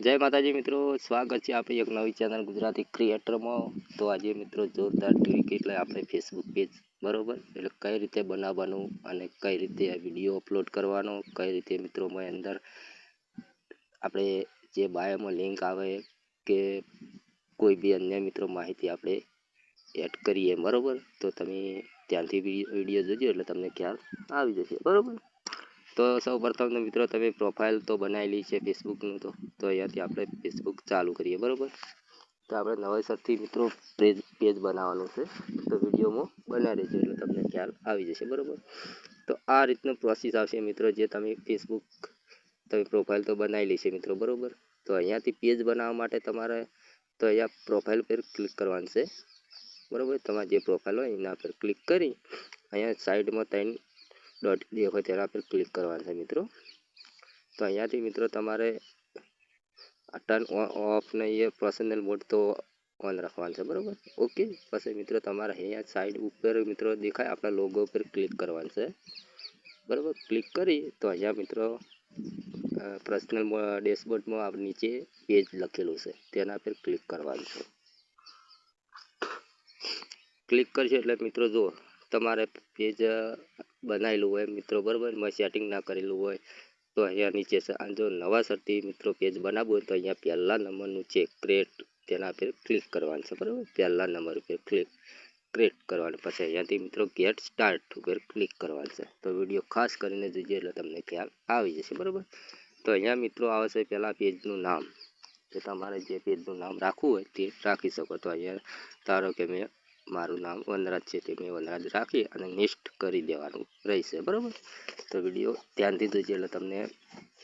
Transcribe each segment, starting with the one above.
જય માતાજી મિત્રો, સ્વાગત છે આપણી એક નવી ચેનલ ગુજરાતી ક્રિએટરમાં તો આજે મિત્રો જોરદાર ટ્રીક એટલે આપણે ફેસબુક પેજ બરાબર? એટલે કઈ રીતે બનાવવાનું અને કઈ રીતે વીડિયો અપલોડ કરવાનો, કઈ રીતે મિત્રોમાં અંદર આપણે જે બાયોમાં લિંક આવે કે કોઈ બી અન્ય મિત્રો માહિતી આપણે એડ કરીએ, બરોબર? તો તમે ત્યાંથી વીડિયો જોજો એટલે તમને ખ્યાલ આવી જશે, બરોબર? તો સૌ પ્રથમ તો મિત્રો તમે પ્રોફાઇલ તો બનાવેલી છે ફેસબુકનું તો તો અહીંયાથી આપણે ફેસબુક ચાલુ કરીએ, બરાબર? તો આપણે નવેસરથી મિત્રો પેજ પેજ બનાવવાનું છે, તો વિડીયોમાં બનાવી દેજો, એટલે તમને ખ્યાલ આવી જશે, બરાબર? તો આ રીતનો પ્રોસેસ આવશે મિત્રો, જે તમે ફેસબુક, તમે પ્રોફાઇલ તો બનાવેલી છે મિત્રો, બરાબર? તો અહીંયાથી પેજ બનાવવા માટે તમારે, તો અહીંયા પ્રોફાઇલ પર ક્લિક કરવાનું છે, બરાબર? તમારે જે પ્રોફાઇલ હોય એના પર ક્લિક કરી, અહીંયા સાઈડમાં ત્રણ ડોટ દેખાય તેના પર ક્લિક કરવાનું છે મિત્રો. તો અહીંયાથી મિત્રો તમારે ટર્ન ઓફ ને પર્સનલ મોડ તો ઓન રાખવાનું છે, બરાબર? ઓકે પછી મિત્રો તમારે અહીંયા સાઈડ ઉપર મિત્રો દેખાય, આપણા લોગો પર ક્લિક કરવાનું છે. બરાબર? ક્લિક કરી તો અહીંયા મિત્રો પર્સનલ ડેશબોર્ડમાં આપણે નીચે પેજ લખેલું છે. તેના પર ક્લિક કરવાનું છે. ક્લિક કરશો એટલે મિત્રો જુઓ, તમારે પેજ બનાવેલું હોય, મિત્રો, બરાબર? એમાં સેટિંગ ના કરેલું હોય. તો અહીંયા નીચે જો નવા સરથી મિત્રો પેજ બનાવવું હોય તો અહીંયા પહેલા નંબરનું છે ક્રિએટ તેના પર ક્લિક કરવાનું છે, બરાબર? પહેલા નંબર ઉપર ક્લિક ક્રિએટ કરવાનું. પછી અહીંયાથી મિત્રો ગેટ સ્ટાર્ટ ઉપર ક્લિક કરવાનું છે. તો વીડિયો ખાસ કરીને જોજો એટલે તમને ખ્યાલ આવી જશે, બરાબર? તો અહીંયા મિત્રો આવશે પહેલાં પેજનું નામ. કે તમારે જે પેજનું નામ રાખવું હોય તે રાખી શકો. તો અહીંયા ધારો કે મેં મારું નામ વનરાજ છે તે મેં વનરાજ રાખી અને નેક્સ્ટ કરી દેવાનું રહેશે, બરાબર? તો વીડિયો ધ્યાનથી જોઈજો એટલે તમને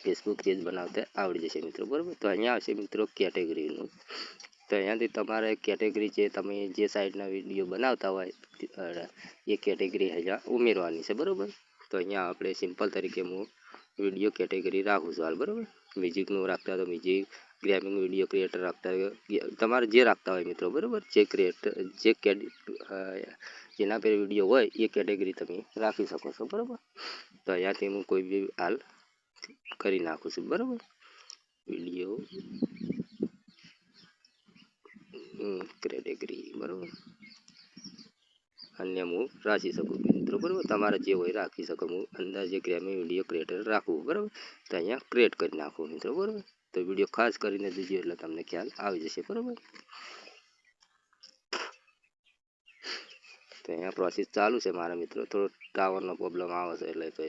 ફેસબુક પેજ બનાવતા આવડી જશે મિત્રો, બરાબર? તો અહીંયા આવશે મિત્રો કેટેગરીનું તો અહીંયાથી તમારે કેટેગરી જે તમે જે સાઈડના વીડિયો બનાવતા હોય એ કેટેગરી અહીંયા ઉમેરવાની છે, બરાબર? તો અહીંયા આપણે સિમ્પલ તરીકે હું વીડિયો કેટેગરી રાખું છું, હાલ બરાબર? મ્યુઝિકનું રાખતા તો મ્યુઝિક ગેમિંગ વીડિયો ક્રિએટર રાખતા તમારે જે રાખતા હોય મિત્રો, બરાબર? જે ક્રિએટર જે જેના પર વીડિયો હોય, એ કેટેગરી તમે રાખી શકો છો, બરાબર? તો અહીંયાથી હું કોઈ બી હાલ કરી નાખું છું, બરાબર? વીડિયો કેટેગરી બરાબર? અન્ય હું રાખી શકું? મિત્રો, બરાબર? તમારે જે હોય રાખી શકો. હું અંદાજે ગ્રામી વીડિયો ક્રિએટર રાખવું બરાબર? તો અહીંયા ક્રિએટ કરી નાખું, મિત્રો, બરાબર? તો વીડિયો ખાસ કરીને જોજો એટલે તમને ખ્યાલ આવી જશે, બરાબર? તો અહીંયા પ્રોસેસ ચાલુ છે મારા મિત્રો. થોડો ટાવરનો પ્રોબ્લેમ આવે છે એટલે તો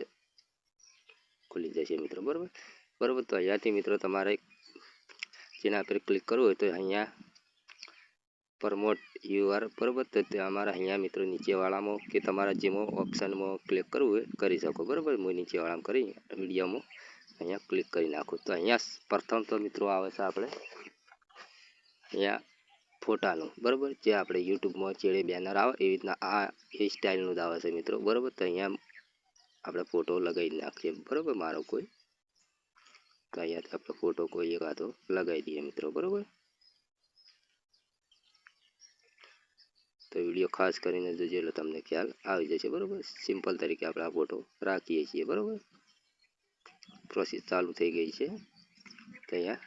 ખુલી જશે, મિત્રો, બરાબર? બરાબર? તો અહીંયાથી મિત્રો તમારે જેના પર ક્લિક કરવું હોય તો અહીંયા પ્રમોટ યુઆર બરાબર? તો અમારા અહીંયા મિત્રો નીચેવાળામાં કે તમારા જેમાં ઓપ્શનમાં ક્લિક કરવું હોય, કરી શકો. બરાબર? હું નીચેવાળામાં કરી, વિડીયોમાં અહીંયા ક્લિક કરી નાખું. તો અહીંયા પ્રથમ તો મિત્રો આવે છે આપણે અહીંયા ફોટાનું. બરાબર? જે આપણે યુટ્યુબમાં ચેડે બેનર આવે એવી રીતના આ એ સ્ટાઇલનું જ આવે છે મિત્રો. બરાબર? તો અહીંયા આપણે ફોટો લગાવી નાખીએ. બરાબર? મારો કોઈ, તો અહીંયાથી આપણે ફોટો કોઈ એકાદો લગાવી દઈએ મિત્રો. બરાબર? તો વીડિયો ખાસ કરીને જોજો એટલે તમને ખ્યાલ આવી જશે, બરાબર? સિમ્પલ તરીકે આપણે આ ફોટો રાખીએ છીએ, બરાબર? પ્રોસેસ ચાલુ થઈ ગઈ છે. તો અહીંયા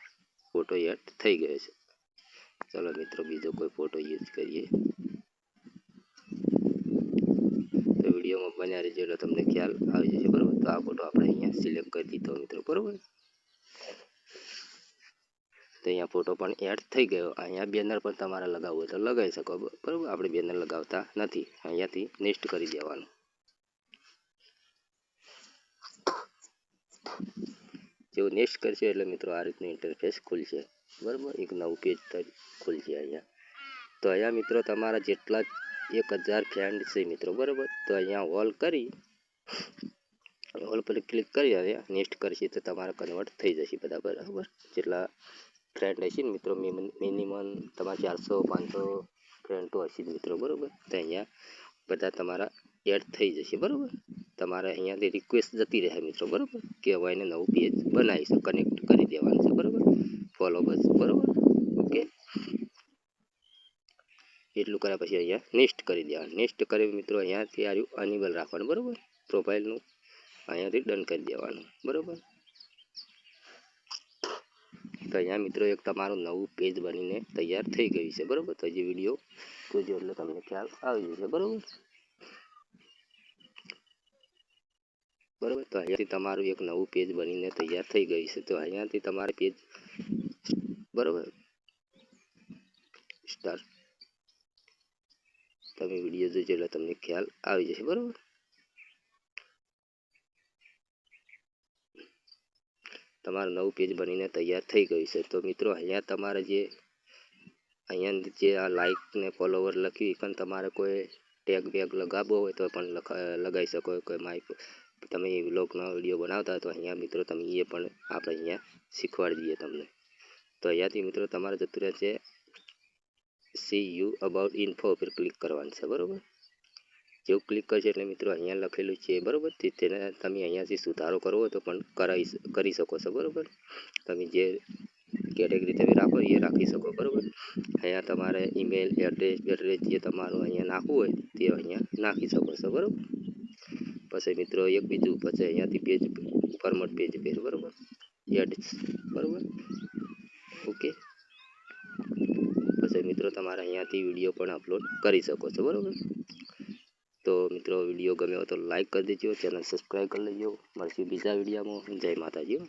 ફોટો એડ થઈ ગયો છે. ચલો મિત્રો, બીજો કોઈ ફોટો યુઝ કરીએ. તો વિડીયોમાં બન્યા રહેજો એટલે તમને ખ્યાલ આવી જશે, બરાબર? તો આ ફોટો આપણે અહીંયા સિલેક્ટ કરી દીધો મિત્રો, બરાબર? અહીંયા ફોટો પણ એડ થઈ ગયો. અહીંયા બેનર પણ તમારે લગાવવું હોય તો લગાવી શકો. બરાબર? આપણે બેનર લગાવતા નથી. અહીંયાથી નેક્સ્ટ કરી દેવાનું. જેવું નેક્સ્ટ કરશે એટલે મિત્રો આ રીતનું ઇન્ટરફેસ ખુલશે. બરાબર? એક નવું પેજ ખુલશે અહીંયા. તો અહીંયા મિત્રો તમારા જેટલા એક હજાર ફ્રેન્ડ છે મિત્રો. બરાબર? તો અહીંયા હોલ કરી. હોલ પર ક્લિક કરી હવે. નેક્સ્ટ કરશે તો તમારા કન્વર્ટ થઈ જશે બધા. બરાબર? જેટલા ફ્રેન્ડ હશે ને મિત્રો? મિનિમમ તમારા ચારસો, પાંચસો ફ્રેન્ડ તો હશે જ મિત્રો, બરાબર? તો અહીંયા બધા તમારા એડ થઈ જશે, બરાબર? તમારે અહીંયાથી રિક્વેસ્ટ જતી રહે મિત્રો, બરાબર? કે હવે એને નવું પેજ બનાવીશું કનેક્ટ કરી દેવાનું છે, બરાબર? ફોલો બસ, બરાબર? ઓકે એટલું કર્યા પછી અહીંયા નેક્સ્ટ કરી દેવાનું. નેક્સ્ટ કરી મિત્રો અહીંયાથી આવ્યું અનિબલ રાખવાનું, બરાબર? પ્રોફાઇલનું અહીંયાથી ડન કરી દેવાનું, બરાબર? અહીંયા મિત્રો એક તમારું નવું પેજ બનીને તૈયાર થઈ ગયું છે, બરાબર? તો હજી વીડિયો જોજો એટલે તમને ખ્યાલ આવી જશે, બરાબર? બરોબર? તો અહીંયાથી તમારું એક નવું પેજ બનીને તૈયાર થઈ ગયું છે, તો અહીંયાથી તમારે પેજ બરોબર? સ્ટાર્ટ તમે વીડિયો જોજો એટલે તમને ખ્યાલ આવી જશે, બરોબર? તમારું નવું પેજ બનીને તૈયાર થઈ ગયું છે. તો મિત્રો, અહીંયા તમારે જે, અહીંયા જે આ લાઇક ને ફોલોવર લખ્યું પણ તમારે કોઈ ટેગ બેગ લગાવવો હોય તો પણ લગાવી શકો કોઈ માઇક તમે વ્લોગનો વીડિયો બનાવતા હોય તો અહીંયા મિત્રો, તમે એ પણ આપણે અહીંયા શીખવાડી દઈએ તમને. તો અહીંયાથી મિત્રો, તમારે જતું રહેશે સી યુ અબાઉટ ઇન્ફો પર ક્લિક કરવાનું છે, બરાબર? જેવું ક્લિક કરશે એટલે મિત્રો અહીંયા લખેલું છે, બરાબર? તેને તમે અહીંયાથી સુધારો કરવો તો પણ કરાવી કરી શકો છો, બરાબર? તમે જે કેટેગરી તમે રાખો એ રાખી શકો, બરાબર? અહીંયા તમારે ઈમેલ એડ્રેસ એડ્રેસ જે તમારું અહીંયા નાખવું હોય તે અહીંયા નાખી શકો છો, બરાબર? પછી મિત્રો એક બીજું, પછી અહીંયાથી પેજ ફોર્મટ પેજ પેજ બરાબર? એડ બરાબર? ઓકે પછી મિત્રો તમારે અહીંયાથી વીડિયો પણ અપલોડ કરી શકો છો, બરાબર? તો મિત્રો વીડિયો ગમ્યો તો લાઈક કરી દેજો ચેનલ સબસ્ક્રાઈબ કરી લેજો. મળશું બીજા વિડીયોમાં જય માતાજી.